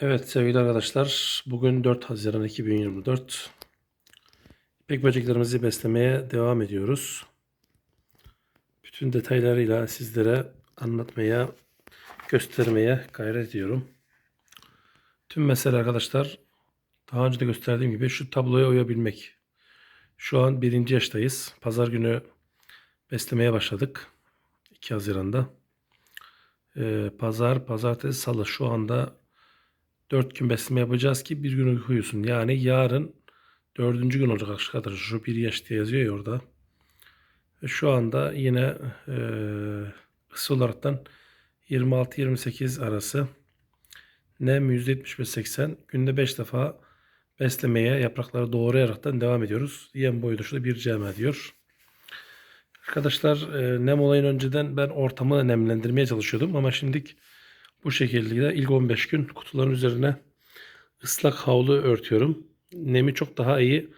Evet sevgili arkadaşlar, bugün 4 Haziran 2024. İpek böceklerimizi beslemeye devam ediyoruz. Bütün detaylarıyla sizlere anlatmaya, göstermeye gayret ediyorum. Tüm mesele arkadaşlar, daha önce de gösterdiğim gibi şu tabloya uyabilmek. Şu an birinci yaştayız. Pazar günü beslemeye başladık. 2 Haziran'da. Ee, pazar, pazartesi, salı şu anda 4 gün besleme yapacağız ki bir gün uyku uyusun. Yani yarın dördüncü gün olacak arkadaşlar. Şu bir yaş diye yazıyor ya orada. Ve şu anda yine e, ısı olaraktan 26-28 arası nem %75-80 günde 5 defa beslemeye yaprakları doğrayaraktan devam ediyoruz. Yem boyu da şurada bir cm diyor. Arkadaşlar e, nem olayın önceden ben ortamı nemlendirmeye çalışıyordum ama şimdilik bu şekilde ilk 15 gün kutuların üzerine ıslak havlu örtüyorum. Nemi çok daha iyi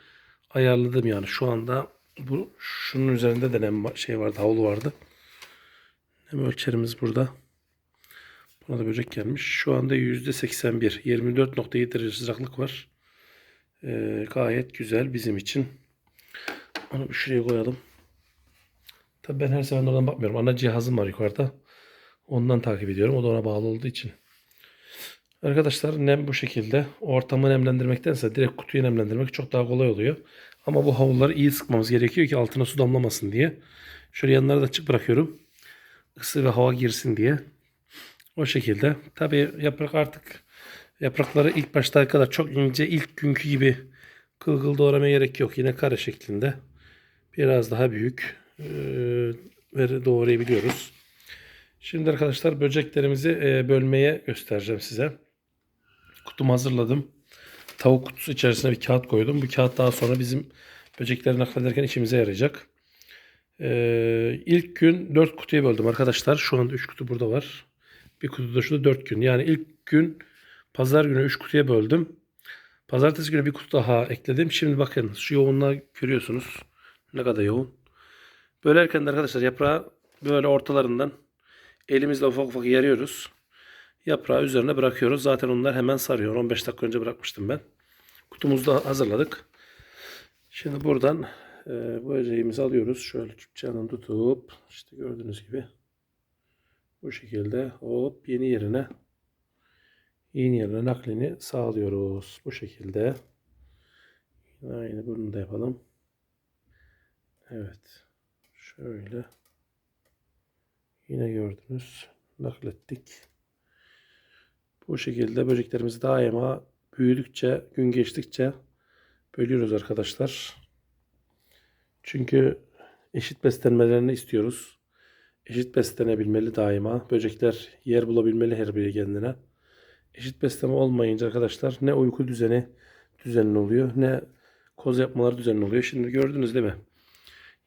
ayarladım yani. Şu anda bu şunun üzerinde de nem şey vardı, havlu vardı. Nem ölçerimiz burada. Buna da böcek gelmiş. Şu anda %81, 24.7 derece sıcaklık var. Ee, gayet güzel bizim için. Onu şuraya koyalım. Tabii ben her seferinde oradan bakmıyorum. Ana cihazım var yukarıda. Ondan takip ediyorum. O da ona bağlı olduğu için. Arkadaşlar nem bu şekilde. Ortamı nemlendirmektense direkt kutuyu nemlendirmek çok daha kolay oluyor. Ama bu havluları iyi sıkmamız gerekiyor ki altına su damlamasın diye. Şöyle yanları da açık bırakıyorum. Isı ve hava girsin diye. O şekilde. Tabi yaprak artık yaprakları ilk başta kadar çok ince ilk günkü gibi kıl kıl doğramaya gerek yok. Yine kare şeklinde. Biraz daha büyük ve doğrayabiliyoruz. Şimdi arkadaşlar böceklerimizi e, bölmeye göstereceğim size. Kutumu hazırladım. Tavuk kutusu içerisine bir kağıt koydum. Bu kağıt daha sonra bizim böcekleri naklederken işimize yarayacak. Ee, ilk gün 4 kutuya böldüm arkadaşlar. Şu anda 3 kutu burada var. Bir kutu da şurada 4 gün. Yani ilk gün pazar günü 3 kutuya böldüm. Pazartesi günü bir kutu daha ekledim. Şimdi bakın şu yoğunluğu görüyorsunuz. Ne kadar yoğun. Bölerken de arkadaşlar yaprağı böyle ortalarından elimizle ufak ufak yarıyoruz. Yaprağı üzerine bırakıyoruz. Zaten onlar hemen sarıyor. 15 dakika önce bırakmıştım ben. Kutumuzu da hazırladık. Şimdi buradan e, böceğimizi alıyoruz. Şöyle çubçağından tutup işte gördüğünüz gibi bu şekilde hop yeni yerine yeni yerine naklini sağlıyoruz. Bu şekilde. Aynı bunu da yapalım. Evet. Şöyle. Yine gördünüz. Naklettik. Bu şekilde böceklerimizi daima büyüdükçe, gün geçtikçe bölüyoruz arkadaşlar. Çünkü eşit beslenmelerini istiyoruz. Eşit beslenebilmeli daima. Böcekler yer bulabilmeli her biri kendine. Eşit besleme olmayınca arkadaşlar ne uyku düzeni düzenli oluyor ne koz yapmaları düzenli oluyor. Şimdi gördünüz değil mi?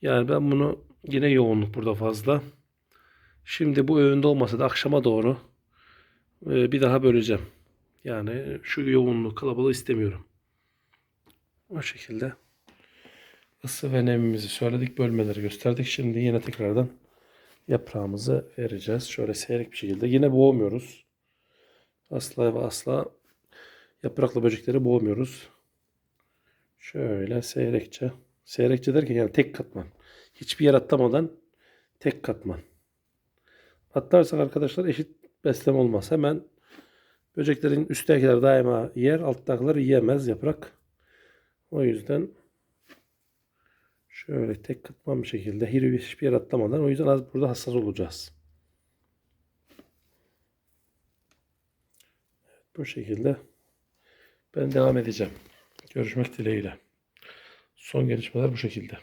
Yani ben bunu yine yoğunluk burada fazla. Şimdi bu öğünde olmasa da akşama doğru e, bir daha böleceğim. Yani şu yoğunluğu kalabalığı istemiyorum. O şekilde ısı ve nemimizi söyledik. Bölmeleri gösterdik. Şimdi yine tekrardan yaprağımızı vereceğiz. Şöyle seyrek bir şekilde. Yine boğmuyoruz. Asla ve asla yapraklı böcekleri boğmuyoruz. Şöyle seyrekçe. Seyrekçe derken yani tek katman. Hiçbir yer atlamadan tek katman. Atlarsak arkadaşlar eşit besleme olmaz. Hemen böceklerin üsttekiler daima yer, alttakiler yiyemez yaprak. O yüzden şöyle tek katman bir şekilde hiçbir yer atlamadan o yüzden az burada hassas olacağız. Bu şekilde ben devam edeceğim. Görüşmek dileğiyle. Son gelişmeler bu şekilde.